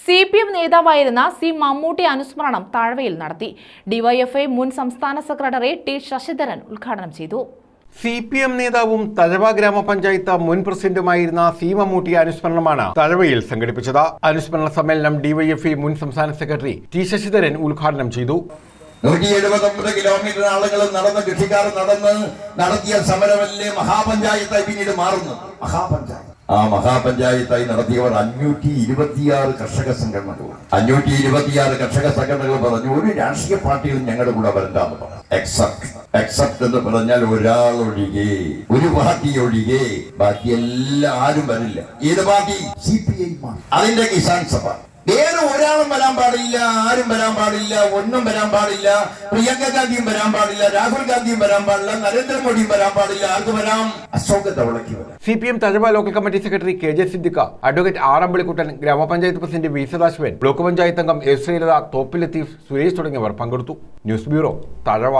C P M നേതാവായിരുന്ന C Mammootty അനുസ്മരണം താഴ്വയിൽ നടത്തി. ഡിവൈഎഫ്ഐ മുൻ സംസ്ഥാന സെക്രട്ടറി ടി ശശിധരൻ ഉദ്ഘാടനം ചെയ്തു. സി പി എം നേതാവും തഴവ ഗ്രാമപഞ്ചായത്ത് മുൻ പ്രസിഡന്റുമായിരുന്ന സി മമ്മൂട്ടി അനുസ്മരണമാണ് തഴവയിൽ സംഘടിപ്പിച്ചത്. അനുസ്മരണ സമ്മേളനം ഡിവൈഎഫ്ഐ മുൻ സംസ്ഥാന സെക്രട്ടറി ടി ശശിധരൻ ഉദ്ഘാടനം ചെയ്തു. നൂറ്റി എഴുപത്തൊമ്പത് കിലോമീറ്റർ ആളുകൾ നടന്ന് കൃഷിക്കാർ നടന്ന് നടത്തിയ സമരമല്ലേ മഹാപഞ്ചായത്തായി പിന്നീട് മാറുന്നത്? മഹാപഞ്ചായത്ത്. ആ മഹാപഞ്ചായത്തായി നടത്തിയവർ അഞ്ഞൂറ്റി ഇരുപത്തിയാറ് കർഷക സംഘടനകൾ അഞ്ഞൂറ്റി ഇരുപത്തിയാറ് കർഷക സംഘടനകൾ പറഞ്ഞു ഒരു രാഷ്ട്രീയ പാർട്ടികളും ഞങ്ങളുടെ കൂടെ വരണ്ടാന്ന് പറഞ്ഞു എക്സെപ്റ്റ് എക്സെപ്റ്റ് എന്ന് പറഞ്ഞാൽ ഒരാളൊഴികെ ഒരു പാർട്ടി ഒഴികെ ബാക്കി എല്ലാ ആരും വരില്ല. ഏത് പാർട്ടി? സി പി ഐ അതിന്റെ കിസാൻ സഭ. വേറെ ഒരാളും വരാൻ പാടില്ല ആരും വരാൻ പാടില്ല ഒന്നും വരാൻ പാടില്ല പ്രിയങ്ക ഗാന്ധിയും വരാൻ പാടില്ല രാഹുൽ ഗാന്ധിയും വരാൻ പാടില്ല നരേന്ദ്രമോദിയും വരാൻ പാടില്ല. ആർക്ക് വരാം? Ashok തവളയ്ക്ക് C P M Thazhava local committee secretary K J Siddique advocate R Ambilikuttan ഗ്രാമപഞ്ചായത്ത് president V Sadasivan block panchayat അംഗം എസ് ശ്രീലത തോപ്പിലെത്തി സുരേഷ് തുടങ്ങിയവർ പങ്കെടുത്തു. News bureau Thazhava.